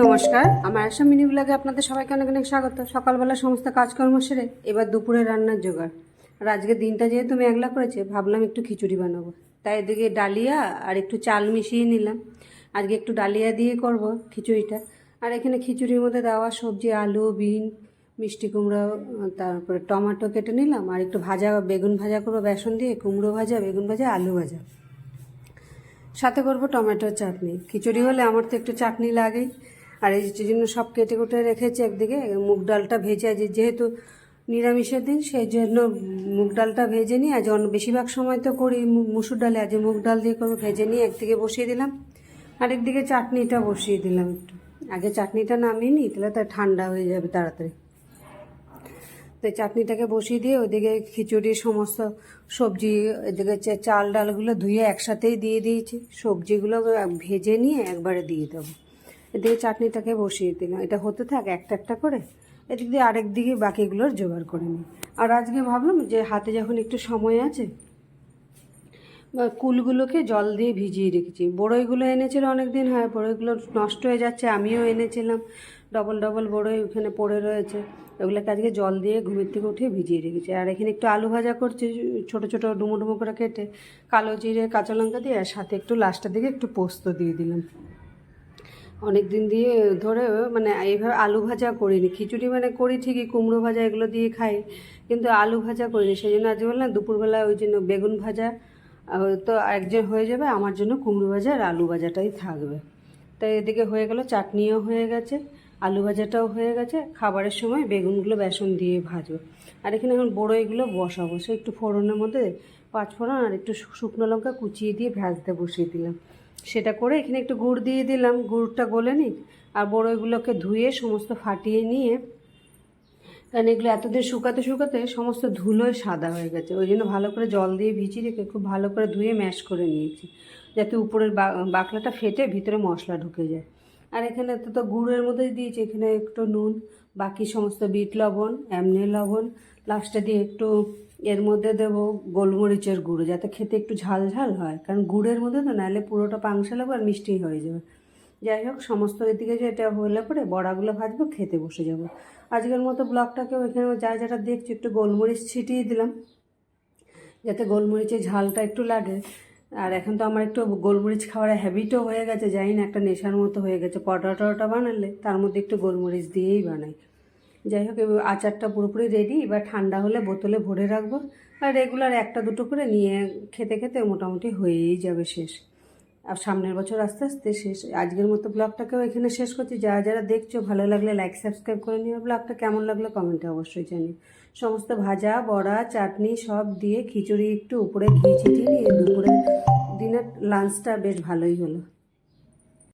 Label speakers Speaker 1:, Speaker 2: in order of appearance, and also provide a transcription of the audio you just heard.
Speaker 1: নমস্কার। আমার আসাম মিনি ব্লগে আপনাদের সবাইকে অনেক অনেক স্বাগত। সকালবেলা সমস্ত কাজকর্ম সেরে এবার দুপুরে রান্নার জোগাড়। আর আজকে দিনটা যেহেতু মেঘলা করেছে, ভাবলাম একটু খিচুড়ি বানাবো। তাই এদিকে ডালিয়া আর একটু চাল মিশিয়ে নিলাম। আজকে একটু ডালিয়া দিয়ে করব খিচুড়িটা। আর এখানে খিচুড়ির মধ্যে দেওয়া সবজি, আলু, বিন, মিষ্টি কুমড়ো, তারপরে টমেটো কেটে নিলাম। আর একটু ভাজা, বেগুন ভাজা করব, বেসন দিয়ে, কুমড়ো ভাজা, বেগুন ভাজা, আলু ভাজা। সাথে করব টমেটোর চাটনি। খিচুড়ি হলে আমার তো একটু চাটনি লাগেই। আর এই জন্য সব কেটে কুটে রেখেছি একদিকে, মুগ ডালটা ভেজে আজ যেহেতু নিরামিষের দিন, সেই জন্য মুগ ডালটা ভেজে নিই। আজ অন্য বেশিরভাগ সময় তো করি মুসুর ডালে, আজ মুগ ডাল দিয়ে করব, ভেজে নিয়ে একদিকে বসিয়ে দিলাম। আর একদিকে চাটনিটা বসিয়ে দিলাম একটু। আগে চাটনিটা নামিয়ে নিই, তাহলে তা ঠান্ডা হয়ে যাবে তাড়াতাড়ি। তো চাটনিটাকে বসিয়ে দিয়ে ওদিকে খিচুড়ির সমস্ত সবজি, এদিকে চাল ডালগুলো ধুয়ে একসাথেই দিয়ে দিয়েছি। সবজিগুলো ভেজে নিয়ে একবারে দিয়ে দেবো। এদিকে চাটনিটাকে বসিয়ে দিলাম এটা হতে থাক একটা একটা করে। এদিক দিয়ে আরেক দিকে বাকিগুলোর জোগাড় করে নিই। আর আজকে ভাবলাম যে হাতে যখন একটু সময় আছে কুলগুলোকে জল দিয়ে ভিজিয়ে রেখেছি। বড়ইগুলো এনেছিল অনেক দিন হয়, বড়ইগুলো নষ্ট হয়ে যাচ্ছে, আমিও এনেছিলাম। ডবল ডবল বড়ই ওখানে পড়ে রয়েছে। ওগুলোকে আজকে জল দিয়ে ঘুমের থেকে উঠে ভিজিয়ে রেখেছি। আর এখানে একটু আলু ভাজা করছি, ছোট ছোট ডুমো ডুমো করে কেটে। কালো জিরে, কাঁচা লঙ্কা দিয়ে, আর সাথে একটু লাস্টের দিকে একটু পোস্ত দিয়ে দিলাম। অনেক দিন দিয়ে ধরে মানে এইভাবে আলু ভাজা করিনি। খিচুড়ি মানে করি ঠিকই, কুমড়ো ভাজা এগুলো দিয়ে খাই, কিন্তু আলু ভাজা করিনি। সেই জন্য আজকে বললাম দুপুরবেলা ওই জন্য বেগুন ভাজা তো একজন হয়ে যাবে, আমার জন্য কুমড়ো ভাজা আর আলু ভাজাটাই থাকবে। তাই এদিকে হয়ে গেল, চাটনিও হয়ে গেছে, আলু ভাজাটাও হয়ে গেছে, খাবারের সময় বেগুনগুলো বেসন দিয়ে ভাজবো। আর এখানে এখন বড়ইগুলো বসাবো সে একটু ফোড়নের মধ্যে পাঁচ ফোড়ন আর একটু শুকনো লঙ্কা কুচিয়ে দিয়ে ভাজতে বসিয়ে দিলাম। সেটা করে এখানে একটু গুড় দিয়ে দিলাম, গুড়টা গলে নিক, আর বড়ইগুলোকে ধুয়ে সমস্ত ফাটিয়ে নিয়ে, কারণ এগুলো এতদিন শুকাতে শুকাতে সমস্ত ধুলোয় সাদা হয়ে গেছে, ওই জন্য ভালো করে জল দিয়ে ভিজিয়ে রেখে খুব ভালো করে ধুয়ে ম্যাশ করে নিয়েছি, যাতে উপরের বাকলাটা ফেটে ভিতরে মশলা ঢুকে যায়। আর এখানে তো তো গুড়ের মধ্যেই দিয়েছি, এখানে একটু নুন, বাকি সমস্ত বিট লবণ, এমনি লবণ, লাস্টে দিয়ে একটু এর মধ্যে দেবো গোলমরিচের গুঁড়ো, যাতে খেতে একটু ঝাল ঝাল হয়, কারণ গুড়ের মধ্যে তো নাহলে পুরোটা পাংশা লাগবে আর মিষ্টি হয়ে যাবে। যাই হোক, সমস্ত এদিকে যে এটা হলে পরে বড়াগুলো ভাজবো, খেতে বসে যাব। আজকের মতো ব্লগটাকেও এখানে যা যারা দেখছি, একটু গোলমরিচ ছিটিয়ে দিলাম, যাতে গোলমরিচের ঝালটা একটু লাগে। আর এখন তো আমার একটু গোলমরিচ খাওয়ার হ্যাবিটও হয়ে গেছে, জানি না, একটা নেশার মতো হয়ে গেছে। পরোটা টরোটা বানালে তার মধ্যে একটু গোলমরিচ দিয়েই বানাই। যাই হোক আচারটা পুরোপুরি রেডি এবার ঠান্ডা হলে বোতলে ভরে রাখব। আর রেগুলার একটা দুটো করে নিয়ে খেতে খেতে মোটামুটি হয়েই যাবে শেষ। আর সামনের বছর আস্তে আস্তে শেষ। আজকের মতো ব্লগটাকেও এখানে শেষ করছি। যারা যারা দেখছ, ভালো লাগলে লাইক সাবস্ক্রাইব করে নিও। ব্লগটা কেমন লাগল কমেন্টে অবশ্যই জানিও। সমস্ত ভাজা, বড়া, চাটনি সব দিয়ে খিচুড়ি একটু উপরে ঘি নিয়ে দুপুরের দিনের লাঞ্চটা বেশ ভালোই হলো।